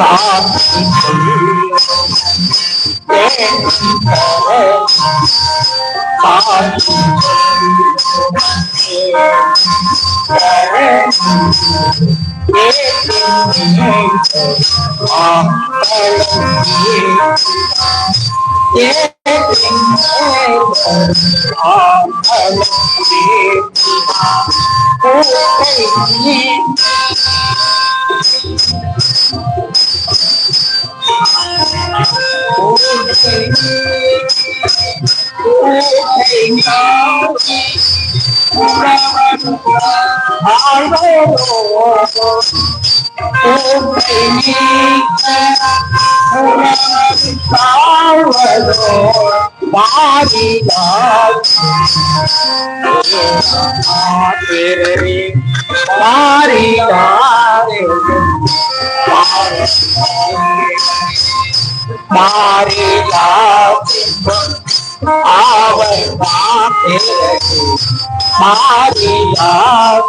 三军听令，三军听令，三军听令，三军听令，三军听令，三军听令，三军听，Maria, Maria, Maria.